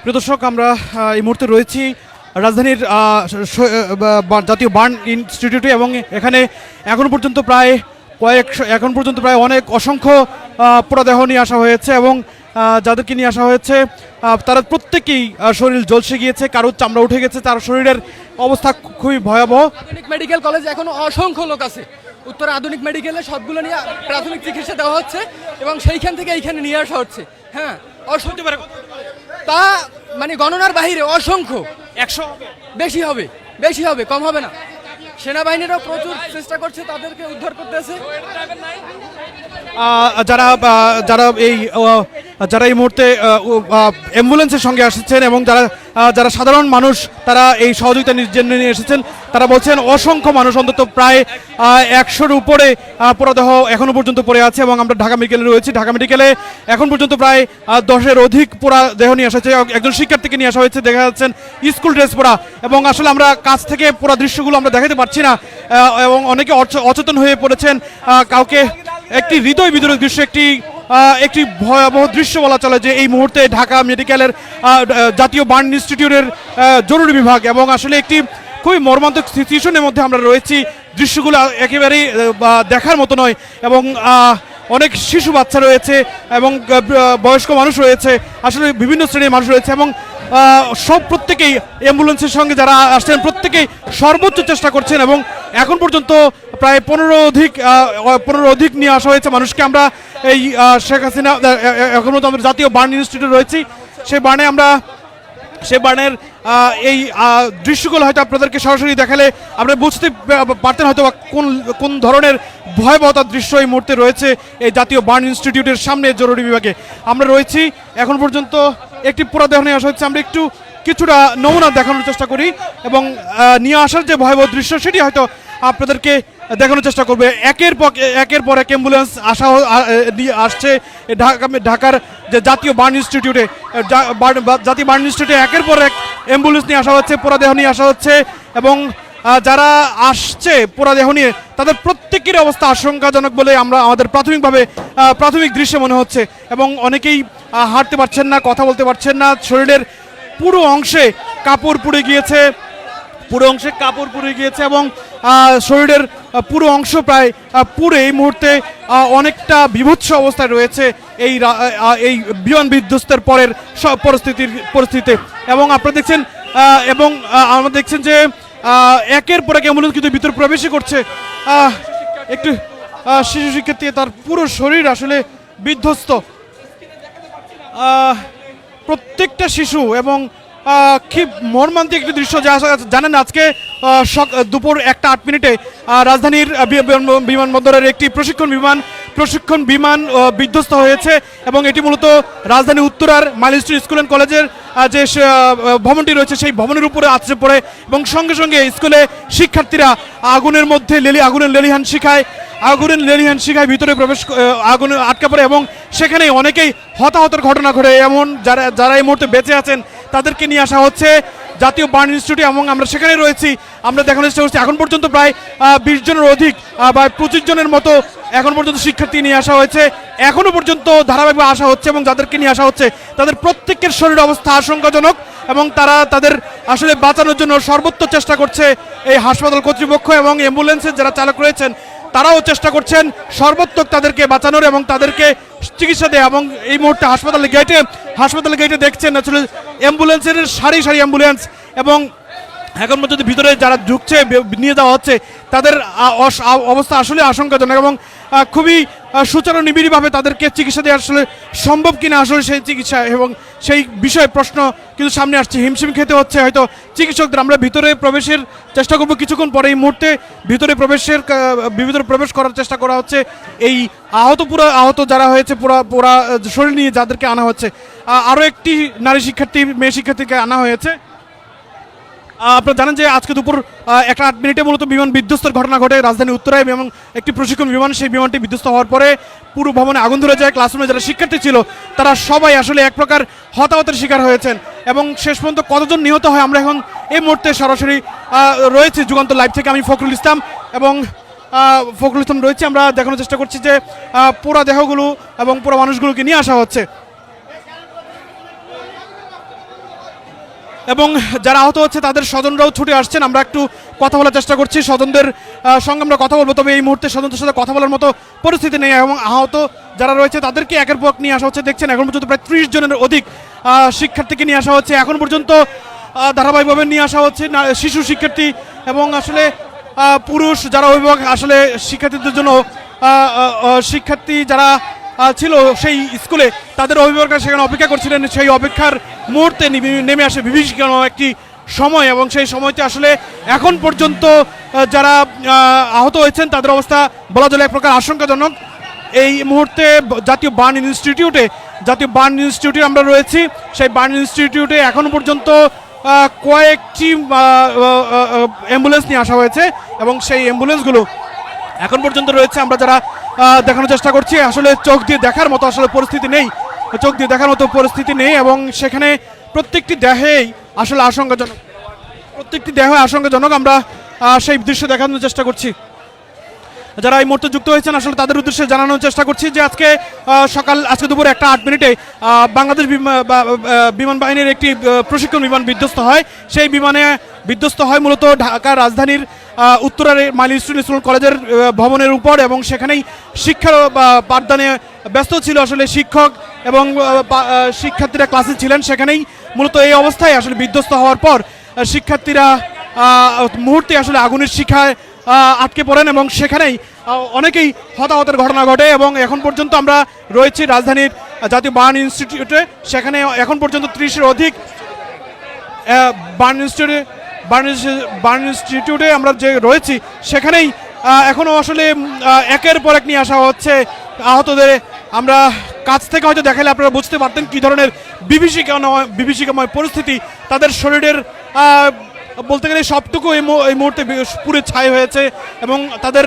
প্রিয় দর্শক আমরা এই মুহূর্তে রয়েছি রাজধানীর জাতীয় বার্ন ইনস্টিটিউটে এবং এখানে এখন পর্যন্ত প্রায় কয়েকশো এখন পর্যন্ত প্রায় অনেক অসংখ্য আহ, পোড়াদেহ নিয়ে আসা হয়েছে এবং যাদেরকে নিয়ে আসা হয়েছে তারা প্রত্যেকেই শরীর জলসে গিয়েছে কারোর চামড়া উঠে গেছে তার শরীরের অবস্থা খুবই ভয়াবহ। আধুনিক মেডিকেল কলেজ এখনও অসংখ্য লোক আছে। উত্তর আধুনিক মেডিকেলে সবগুলো নিয়ে প্রাথমিক চিকিৎসা দেওয়া হচ্ছে এবং সেইখান থেকে এইখানে নিয়ে আসা হচ্ছে। হ্যাঁ অসংখ্য তা মানে গণনার বাহিরে অসংখ্য। একশো বেশি হবে বেশি হবে কম হবে না। সেনাবাহিনীরাও প্রচুর চেষ্টা করছে তাদেরকে উদ্ধার করতেছে যারা যারা এই যারা এই মুহূর্তে অ্যাম্বুলেন্সের সঙ্গে আসছেন এবং যারা যারা সাধারণ মানুষ, তারা এই সহযোগিতা জন্য নিয়ে এসেছেন। তারা বলছেন, অসংখ্য মানুষ, অন্তত প্রায় একশোর উপরে পুরোদেহ এখনও পর্যন্ত পড়ে আছে এবং আমরা ঢাকা মেডিকেলে রয়েছি। ঢাকা মেডিকেলে এখন পর্যন্ত প্রায় দশের অধিক পোড়া দেহ নিয়ে আসা হয়েছে। একজন শিক্ষার্থীকে নিয়ে আসা হয়েছে, দেখা যাচ্ছেন স্কুল ড্রেস পরা। এবং আসলে আমরা কাছ থেকে পুরো দৃশ্যগুলো আমরা দেখাতে পারছি না এবং অনেকে অচ- অচেতন হয়ে পড়েছেন। কাউকে একটি হৃদয় বিদরক দৃশ্য, একটি একটি ভয়াবহ দৃশ্য বলা চলে যে এই মুহূর্তে ঢাকা মেডিকেলের জাতীয় বার্ন ইনস্টিটিউটের জরুরি বিভাগ এবং আসলে একটি খুবই মর্মান্তক সিচুয়েশনের মধ্যে আমরা রয়েছি। দৃশ্যগুলো একেবারেই দেখার মতো নয় এবং অনেক শিশু বাচ্চা রয়েছে এবং বয়স্ক মানুষ রয়েছে। আসলে বিভিন্ন শ্রেণির মানুষ রয়েছে এবং সব প্রত্যেকেই অ্যাম্বুলেন্সের সঙ্গে যারা আসছেন প্রত্যেকেই সর্বোচ্চ চেষ্টা করছেন এবং এখন পর্যন্ত প্রায় পনেরো অধিক পনেরো অধিক নিয়ে আসা হয়েছে মানুষকে। আমরা এই শেখ হাসিনা এখন পর্যন্ত আমরা জাতীয় বার্ন ইনস্টিটিউটে রয়েছি। সেই বার্নে আমরা, সে বার্নের এই দৃশ্যগুলো হয়তো আপনাদেরকে সরাসরি দেখালে আপনি বুঝতে পারতেন হয়তো কোন কোন ধরনের ভয়াবহতার দৃশ্য এই মুহূর্তে রয়েছে এই জাতীয় বার্ন ইনস্টিটিউটের সামনে জরুরি বিভাগে। আমরা রয়েছি এখন পর্যন্ত একটি পুরাদেহ নিয়ে আসা হচ্ছে। আমরা একটু কিছুটা নমুনা দেখানোর চেষ্টা করি এবং নিয়ে আসার যে ভয়াবহ দৃশ্য, সেটি হয়তো আপনাদেরকে দেখানোর চেষ্টা করবে। একের পর একের পর এক অ্যাম্বুলেন্স আসা নিয়ে আসছে। ঢাকা, ঢাকার যে জাতীয় বার্ন ইনস্টিটিউটে জাতীয় বার্ন ইনস্টিটিউটে একের পর এক অ্যাম্বুলেন্স নিয়ে আসা হচ্ছে পোড়াদেহ নিয়ে আসা হচ্ছে এবং যারা আসছে পোড়াদেহ নিয়ে, তাদের প্রত্যেকের অবস্থা আশঙ্কাজনক বলে আমরা আমাদের প্রাথমিকভাবে প্রাথমিক দৃশ্যে মনে হচ্ছে এবং অনেকেই হাঁটতে পারছেন না, কথা বলতে পারছেন না। শরীরের পুরো অংশে কাপড় পুড়ে গিয়েছে, পুরো অংশে কাপড় পুড়ে গিয়েছে এবং শরীরের পুরো অংশ প্রায় পুড়ে এই মুহূর্তে অনেকটা বিভৎস অবস্থায় রয়েছে এই এই বিমান বিধ্বস্তের পরের সব পরিস্থিতির, পরিস্থিতিতে। এবং আপনারা দেখছেন এবং আমরা দেখছেন যে একের পর এক অ্যাম্বুলেন্স কিন্তু ভিতরে প্রবেশই করছে। একটু শিশু শিক্ষার্থী, তার পুরো শরীর আসলে বিধ্বস্ত। প্রত্যেকটা শিশু এবং কি মর্মান্তিক একটি দৃশ্য যা জানেন আজকে দুপুর একটা আট মিনিটে রাজধানীর বিমানবন্দরের একটি প্রশিক্ষণ বিমান প্রশিক্ষণ বিমান বিধ্বস্ত হয়েছে এবং এটি মূলত রাজধানী উত্তরার মাইলস্ট্রি স্কুল অ্যান্ড কলেজের যে ভবনটি রয়েছে সেই ভবনের উপরে আছড়ে পড়ে এবং সঙ্গে সঙ্গে স্কুলে শিক্ষার্থীরা আগুনের মধ্যে লেলি আগুনের লেলিহান শিখায়। আগুনের লেলিহান শিখায় ভিতরে প্রবেশ আগুনে আটকা পড়ে এবং সেখানে অনেকেই হতাহতের ঘটনা ঘটে। এমন যারা যারা এই মুহূর্তে বেঁচে আছেন, তাদেরকে নিয়ে আসা হচ্ছে জাতীয় বার্ন ইনস্টিটিউটে এবং আমরা সেখানে রয়েছি। আমরা দেখানোর চেষ্টা করছি, এখন পর্যন্ত প্রায় বিশ জনের অধিক বা পঁচিশ জনের মতো এখন পর্যন্ত শিক্ষার্থী নিয়ে আসা হয়েছে। এখনও পর্যন্ত ধারাবাহিকভাবে আসা হচ্ছে এবং যাদেরকে নিয়ে আসা হচ্ছে, তাদের প্রত্যেকের শরীর অবস্থা আশঙ্কাজনক এবং তারা তাদের আসলে বাঁচানোর জন্য সর্বোচ্চ চেষ্টা করছে এই হাসপাতাল কর্তৃপক্ষ এবং অ্যাম্বুলেন্সের যারা চালক রয়েছেন তারাও চেষ্টা করছেন সর্বোত্তক তাদেরকে বাঁচানোর এবং তাদেরকে চিকিৎসা দেয় এবং এই মুহূর্তে হাসপাতালে গেটে হাসপাতালে গেটে দেখছেন আসলে অ্যাম্বুলেন্সের সারি সারি অ্যাম্বুলেন্স এবং এখন পর্যন্ত ভিতরে যারা ঢুকছে নিয়ে যাওয়া হচ্ছে, তাদের অবস্থা আসলে আশঙ্কাজনক এবং খুবই সুচারু নিবিড়ভাবে তাদেরকে চিকিৎসা দেওয়া আসলে সম্ভব কিনা আসলে সেই চিকিৎসা এবং সেই বিষয়ে প্রশ্ন কিন্তু সামনে আসছে। হিমশিম খেতে হচ্ছে, হয়তো চিকিৎসকদের। আমরা ভিতরে প্রবেশের চেষ্টা করব কিছুক্ষণ পরে এই মুহূর্তে ভিতরে প্রবেশের ভিতরে প্রবেশ করার চেষ্টা করা হচ্ছে। এই আহত পুরো, আহত যারা হয়েছে, পুরা পুরা শরীর নিয়ে যাদেরকে আনা হচ্ছে। আরও একটি নারী শিক্ষার্থী, মেয়ে শিক্ষার্থীকে আনা হয়েছে। আপনারা জানেন যে আজকে দুপুর একটা আট মিনিটে মূলত বিমান বিধ্বস্তের ঘটনা ঘটে রাজধানী উত্তরায় এবং একটি প্রশিক্ষণ বিমান, সেই বিমানটি বিধ্বস্ত হওয়ার পরে পুরো ভবনে আগুন ধরে যায়। ক্লাসরুমে যারা শিক্ষার্থী ছিল, তারা সবাই আসলে এক প্রকার হতাহতের শিকার হয়েছেন এবং শেষ পর্যন্ত কতজন নিহত হয় আমরা এখন এই মুহূর্তে সরাসরি রয়েছি যুগান্ত লাইভ থেকে। আমি ফখরুল ইসলাম এবং ফখরুল ইসলাম রয়েছে। আমরা দেখানোর চেষ্টা করছি যে পুরা দেহগুলো এবং পুরো মানুষগুলোকে নিয়ে আসা হচ্ছে। এবং যারা আহত হচ্ছে, তাদের স্বজনরাও ছুটে আসছেন। আমরা একটু কথা বলার চেষ্টা করছি। স্বজনদের সঙ্গে আমরা কথা বলব, তবে এই মুহূর্তে স্বজনদের সাথে কথা বলার মতো পরিস্থিতি নেই এবং আহত যারা রয়েছে, তাদেরকে একের পর নিয়ে আসা হচ্ছে। দেখছেন, এখন পর্যন্ত প্রায় ত্রিশ জনের অধিক শিক্ষার্থীকে নিয়ে আসা হচ্ছে। এখন পর্যন্ত ধারাবাহিকভাবে নিয়ে আসা হচ্ছে শিশু শিক্ষার্থী এবং আসলে পুরুষ যারা অভিভাবক, আসলে শিক্ষার্থীদের জন্য শিক্ষার্থী যারা ছিল সেই স্কুলে। তাদের অভিভাবকরা সেখানে অপেক্ষা করছিলেন। সেই অপেক্ষার মুহূর্তে নেমে আসে বিভীষিকানো একটি সময় এবং সেই সময়তে আসলে এখন পর্যন্ত যারা আহত হয়েছেন, তাদের অবস্থা বলা চলে এক প্রকার আশঙ্কাজনক। এই মুহূর্তে জাতীয় বার্ন ইনস্টিটিউটে জাতীয় বার্ন ইনস্টিটিউটে আমরা রয়েছি। সেই বার্ন ইনস্টিটিউটে এখন পর্যন্ত কয়েকটি অ্যাম্বুলেন্স নিয়ে আসা হয়েছে এবং সেই অ্যাম্বুলেন্সগুলো এখন পর্যন্ত রয়েছে। আমরা যারা দেখানোর চেষ্টা করছি। আসলে চোখ দিয়ে দেখার মতো আসলে পরিস্থিতি নেই। চোখ দিয়ে দেখার মতো পরিস্থিতি নেই এবং সেখানে প্রত্যেকটি দেহেই আসলে আশঙ্কাজনক প্রত্যেকটি দেহ আশঙ্কাজনক আমরা সেই দৃশ্য দেখানোর চেষ্টা করছি। যারা এই মুহূর্তে যুক্ত হয়েছেন, আসলে তাদের উদ্দেশ্যে জানানোর চেষ্টা করছি যে আজকে সকাল, আজকে দুপুর একটা আট মিনিটে বাংলাদেশ বিমান বাহিনীর একটি প্রশিক্ষণ বিমান বিধ্বস্ত হয়। সেই বিমানে বিধ্বস্ত হয় মূলত ঢাকা রাজধানীর উত্তরার মাইল স্টুডেন্ট স্কুল কলেজের ভবনের উপর এবং সেখানেই শিক্ষার পাঠদানে ব্যস্ত ছিল আসলে শিক্ষক এবং শিক্ষার্থীরা ক্লাসে ছিলেন। সেখানেই মূলত এই অবস্থায় আসলে বিধ্বস্ত হওয়ার পর শিক্ষার্থীরা মুহূর্তে আসলে আগুনের আহ, আটকে পড়েন এবং সেখানেই অনেকেই হতাহতের ঘটনা ঘটে এবং এখন পর্যন্ত আমরা রয়েছি রাজধানীর জাতীয় বার্ন ইনস্টিটিউটে। সেখানে এখন পর্যন্ত ত্রিশের অধিক বার্ন ইনস্টিটিউটে বার্ন ইনস্টি- ইনস্টিটিউটে আমরা যে রয়েছি, সেখানেই এখনও আসলে একের পর এক নিয়ে আসা হচ্ছে আহতদের। আমরা কাছ থেকে হয়তো দেখালে আপনারা বুঝতে পারতেন কী ধরনের বিভীষিকাময় বিভীষিকাময় পরিস্থিতি তাদের শরীরের বলতে গেলে সবটুকু এই মুহূর্তে পুরে ছাই হয়েছে এবং তাদের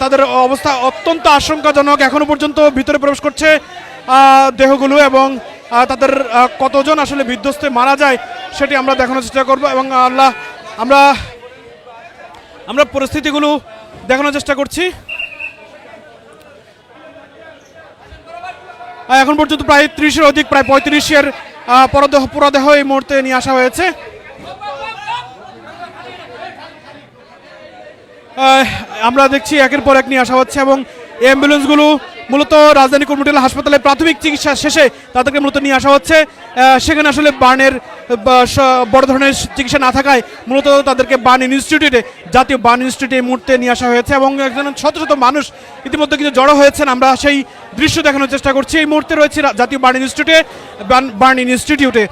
তাদের অবস্থা অত্যন্ত আশঙ্কাজনক। এখনও পর্যন্ত ভিতরে প্রবেশ করছে দেহগুলো এবং তাদের কতজন আসলে বিধ্বস্তে মারা যায় সেটি আমরা দেখানোর চেষ্টা করব এবং আল্লাহ, আমরা আমরা পরিস্থিতিগুলো দেখানোর চেষ্টা করছি। এখন পর্যন্ত প্রায় ত্রিশের অধিক, প্রায় পঁয়ত্রিশের পরদেহ, পুরোদেহ এই মুহূর্তে নিয়ে আসা হয়েছে। আমরা দেখছি একের পর এক নিয়ে আসা হচ্ছে এবং অ্যাম্বুলেন্সগুলো মূলত রাজধানী কর্মীটেল হাসপাতালে প্রাথমিক চিকিৎসা শেষে তাদেরকে মূলত নিয়ে আসা হচ্ছে। সেখানে আসলে বার্নের বা, স- বড় ধরনের চিকিৎসা না থাকায় মূলত তাদেরকে বার্ন ইনস্টিটিউটে, জাতীয় বান ইনস্টিটিউটে এই মুহূর্তে নিয়ে আসা হয়েছে এবং একজন শত শত মানুষ ইতিমধ্যে কিছু জড়ো হয়েছেন। আমরা সেই দৃশ্য দেখানোর চেষ্টা করছি। এই মুহূর্তে রয়েছে জাতীয় বার্ন ইনস্টিটিউটে বার্ন- ইনস্টিটিউটে।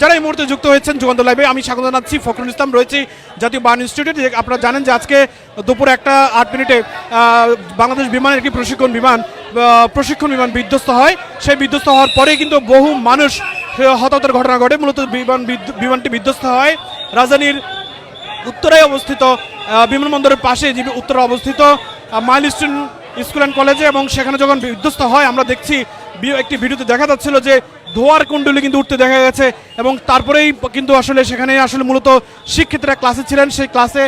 যারা এই মুহূর্তে যুক্ত হয়েছেন, যুগান্ত লাইভে আমি স্বাগত জানাচ্ছি। ফখরুল ইসলাম রয়েছে জাতীয় বার্ন ইনস্টিটিউটে। আপনারা জানেন যে আজকে দুপুর একটা আট মিনিটে বাংলাদেশ বিমানের একটি প্রশিক্ষণ বিমান প্রশিক্ষণ বিমান বিধ্বস্ত হয়। সেই বিধ্বস্ত হওয়ার পরে কিন্তু বহু মানুষ হতাহতের ঘটনা ঘটে, মূলত বিমান বিমানটি বিধ্বস্ত হয়। রাজধানীর উত্তরায় অবস্থিত বিমানবন্দরের পাশে যে উত্তরে অবস্থিত মাইল মাইলস্টোন স্কুল অ্যান্ড কলেজে এবং সেখানে যখন বিধ্বস্ত হয়, আমরা দেখছি একটি ভিডিওতে দেখা যাচ্ছিল যে ধোয়ার কুণ্ডলি কিন্তু উঠতে দেখা গেছে এবং তারপরেই কিন্তু আসলে সেখানে আসলে মূলত শিক্ষিতরা ক্লাসে ছিলেন। সেই ক্লাসে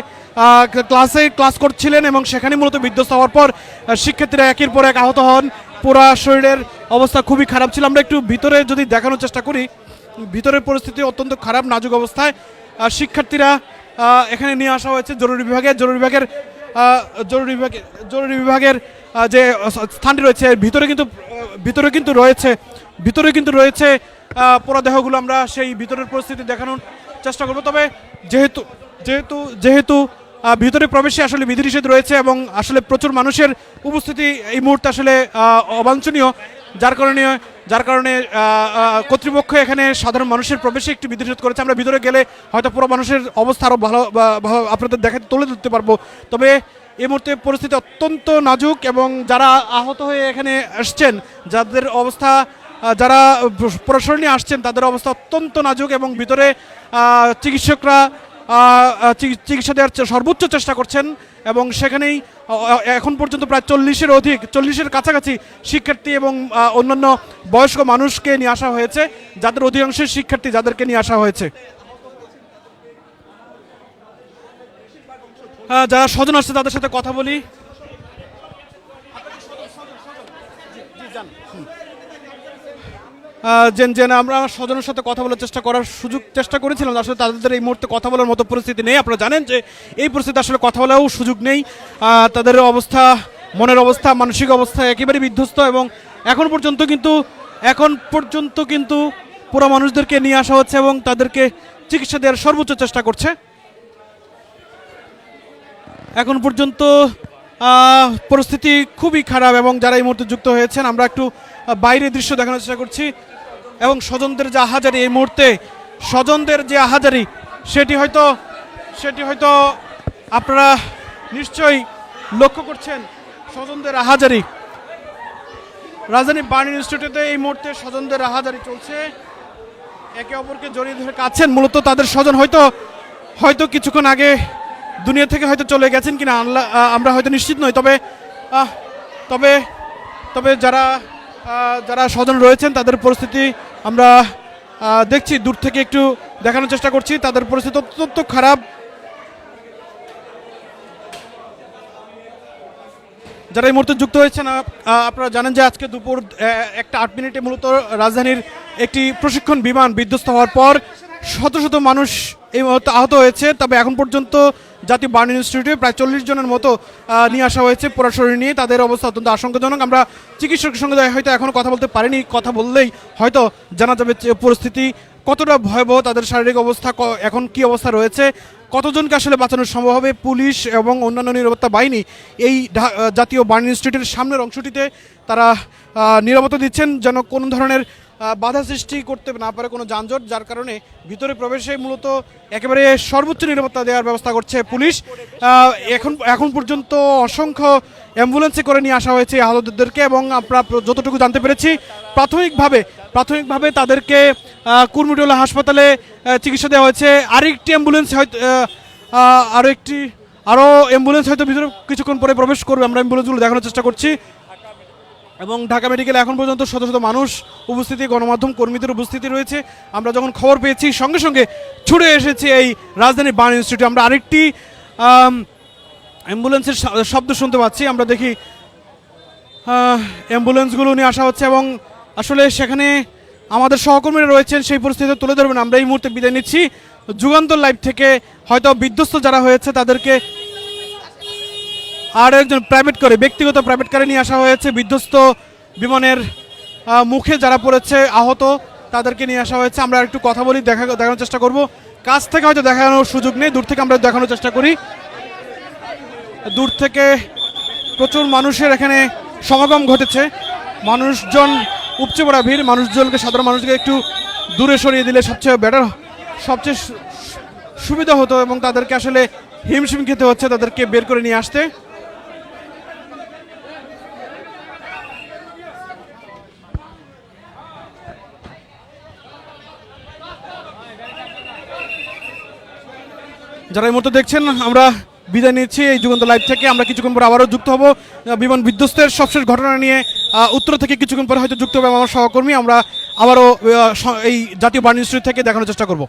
ক্লাসে ক্লাস করছিলেন এবং সেখানে মূলত বিধ্বস্ত হওয়ার পর শিক্ষার্থীরা একের পর এক আহত হন। পুরা শরীরের অবস্থা খুবই খারাপ ছিল। আমরা একটু ভিতরে যদি দেখানোর চেষ্টা করি ভিতরের পরিস্থিতি অত্যন্ত খারাপ নাজুক অবস্থায়। শিক্ষার্থীরা এখানে নিয়ে আসা হয়েছে জরুরি বিভাগে। জরুরি বিভাগের জরুরি বিভাগে জরুরি বিভাগের যে স্থানটি রয়েছে ভিতরে কিন্তু ভিতরে কিন্তু রয়েছে ভিতরে কিন্তু রয়েছে আহ, পোড়া দেহগুলো। আমরা সেই ভিতরের পরিস্থিতি দেখানোর চেষ্টা করব। তবে যেহেতু যেহেতু যেহেতু ভিতরে প্রবেশে আসলে বিধিনিষেধ রয়েছে এবং আসলে প্রচুর মানুষের উপস্থিতি এই মুহূর্তে আসলে অবাঞ্ছনীয়। যার কারণে যার কারণে কর্তৃপক্ষ এখানে সাধারণ মানুষের প্রবেশে একটু বিধিনিষেধ করেছে। আমরা ভিতরে গেলে হয়তো পুরো মানুষের অবস্থা আরও ভালো আপনাদের দেখাতে তুলে ধরতে পারব। তবে এই মুহূর্তে পরিস্থিতি অত্যন্ত নাজুক এবং যারা আহত হয়ে এখানে আসছেন যাদের অবস্থা যারা প্রশাসন নিয়ে আসছেন, তাদের অবস্থা অত্যন্ত নাজুক এবং ভিতরে চিকিৎসকরা চিকিৎসা দেওয়ার সর্বোচ্চ চেষ্টা করছেন এবং সেখানেই এখন পর্যন্ত প্রায় চল্লিশের অধিক চল্লিশের কাছাকাছি শিক্ষার্থী এবং অন্যান্য বয়স্ক মানুষকে নিয়ে আসা হয়েছে যাদের অধিকাংশের শিক্ষার্থী যাদেরকে নিয়ে আসা হয়েছে। যারা স্বজন আসছে তাদের সাথে কথা বলি। আহ, যে যে আমরা আমার স্বজনের সাথে কথা বলার চেষ্টা করার সুযোগ চেষ্টা করেছিলাম। আসলে তাদের এই মুহূর্তে কথা বলার মতো পরিস্থিতি নেই। আপনারা জানেন যে এই পরিস্থিতি আসলে কথা বলাও সুযোগ নেই। তাদের অবস্থা মনের অবস্থা মানসিক অবস্থা একেবারে বিধ্বস্ত এবং এখন পর্যন্ত কিন্তু এখন পর্যন্ত কিন্তু পুরো মানুষদেরকে নিয়ে আসা হচ্ছে এবং তাদেরকে চিকিৎসা দেওয়ার সর্বোচ্চ চেষ্টা করছে। এখন পর্যন্ত পরিস্থিতি খুবই খারাপ এবং যারা এই মুহূর্তে যুক্ত হয়েছেন আমরা একটু আহ, বাইরের দৃশ্য দেখানোর চেষ্টা করছি। এবং স্বজনদের যে আহাজারি এই মুহূর্তে, স্বজনদের যে আহাজারি, সেটি হয়তো সেটি হয়তো আপনারা নিশ্চয়ই লক্ষ্য করছেন, স্বজনদের আহাজারি। রাজধানী বার্ন ইনস্টিটিউটে এই মুহূর্তে স্বজনদের আহাজারি চলছে। একে অপরকে জড়িয়ে ধরে কাছেন মূলত তাদের স্বজন হয়তো হয়তো কিছুক্ষণ আগে দুনিয়া থেকে হয়তো চলে গেছেন কিনা আমরা হয়তো নিশ্চিত নই, তবে তবে তবে যারা যারা স্বজন রয়েছেন, তাদের পরিস্থিতি আমরা দেখছি, দূর থেকে একটু দেখানোর চেষ্টা করছি। তাদের পরিস্থিতি অত্যন্ত খারাপ। যারা এই মুহূর্তে যুক্ত হয়েছেন আপনারা জানেন যে আজকে দুপুর একটা আট মিনিটে মূলত রাজধানীর একটি প্রশিক্ষণ বিমান বিধ্বস্ত হওয়ার পর শত শত মানুষ এই মুহূর্তে আহত হয়েছে। তবে এখন পর্যন্ত জাতীয় বার্ন ইনস্টিটিউটে প্রায় চল্লিশ জনের মতো নিয়ে আসা হয়েছে পড়াশোনা নিয়ে। তাদের অবস্থা অত্যন্ত আশঙ্কাজনক। আমরা চিকিৎসকের সঙ্গে হয়তো এখনও কথা বলতে পারিনি, কথা বললেই হয়তো জানা যাবে পরিস্থিতি কতটা ভয়াবহ, তাদের শারীরিক অবস্থা এখন কি অবস্থা রয়েছে, কতজনকে আসলে বাঁচানো সম্ভব হবে, পুলিশ এবং অন্যান্য নিরাপত্তা বাহিনী এই জাতীয় বার্ন ইনস্টিটিউটের সামনের অংশটিতে তারা নিরাপত্তা দিচ্ছেন, যেন কোনো ধরনের বাধা সৃষ্টি করতে না পারে কোনো যানজট, যার কারণে ভিতরে প্রবেশে মূলত একেবারে সর্বোচ্চ নিরাপত্তা দেওয়ার ব্যবস্থা করছে পুলিশ। এখন এখন পর্যন্ত অসংখ্য অ্যাম্বুলেন্সে করে নিয়ে আসা হয়েছে আহতদেরকে এবং আমরা যতটুকু জানতে পেরেছি, প্রাথমিকভাবে প্রাথমিকভাবে তাদেরকে কুর্মিটোলা হাসপাতালে চিকিৎসা দেওয়া হয়েছে। আরেকটি অ্যাম্বুলেন্স হয়তো আরও একটি আরও অ্যাম্বুলেন্স হয়তো ভিতরে কিছুক্ষণ পরে প্রবেশ করবে। আমরা অ্যাম্বুলেন্সগুলো দেখানোর চেষ্টা করছি। এবং ঢাকা মেডিকেলে এখন পর্যন্ত শত শত মানুষ উপস্থিতি, গণমাধ্যম কর্মীদের উপস্থিতি রয়েছে। আমরা যখন খবর পেয়েছি, সঙ্গে সঙ্গে ছুটে এসেছি এই রাজধানী বার্ন ইনস্টিটিউটে। আমরা আরেকটি অ্যাম্বুলেন্সের শব্দ শুনতে পাচ্ছি। আমরা দেখি অ্যাম্বুলেন্সগুলো নিয়ে আসা হচ্ছে এবং আসলে সেখানে আমাদের সহকর্মীরা রয়েছেন, সেই পরিস্থিতি তুলে ধরবেন। আমরা এই মুহূর্তে বিদায় নিচ্ছি। যুগান্তর লাইভ থেকে হয়তো বিধ্বস্ত যারা হয়েছে, তাদেরকে আর একজন প্রাইভেট করে, ব্যক্তিগত প্রাইভেট কারে নিয়ে আসা হয়েছে। বিধ্বস্ত বিমানের মুখে যারা পড়েছে, আহত, তাদেরকে নিয়ে আসা হয়েছে। আমরা একটু কথা বলি, দেখা, দেখানোর চেষ্টা করব। কাছ থেকে হয়তো দেখানোর সুযোগ নেই, দূর থেকে আমরা দেখানোর চেষ্টা করি। দূর থেকে প্রচুর মানুষের এখানে সমাগম ঘটেছে। মানুষজন উপচে পড়া ভিড়, মানুষজনকে, সাধারণ মানুষকে একটু দূরে সরিয়ে দিলে সবচেয়ে বেটার সবচেয়ে সুবিধা হতো এবং তাদেরকে আসলে হিমশিম খেতে হচ্ছে, তাদেরকে বের করে নিয়ে আসতে। যারা এই মুহূর্তে দেখছেন, আমরা বিদায় নিচ্ছি এই যুগন্ত লাইভ থেকে। আমরা কিছুক্ষণ পর আবারও যুক্ত হব। বিমান বিধ্বস্তের সবশেষ ঘটনা নিয়ে উত্তর থেকে কিছুক্ষণ পরে হয়তো যুক্ত হবে আমার সহকর্মী। আমরা আবারও এই জাতীয় বাণিজ্য থেকে দেখানোর চেষ্টা করব।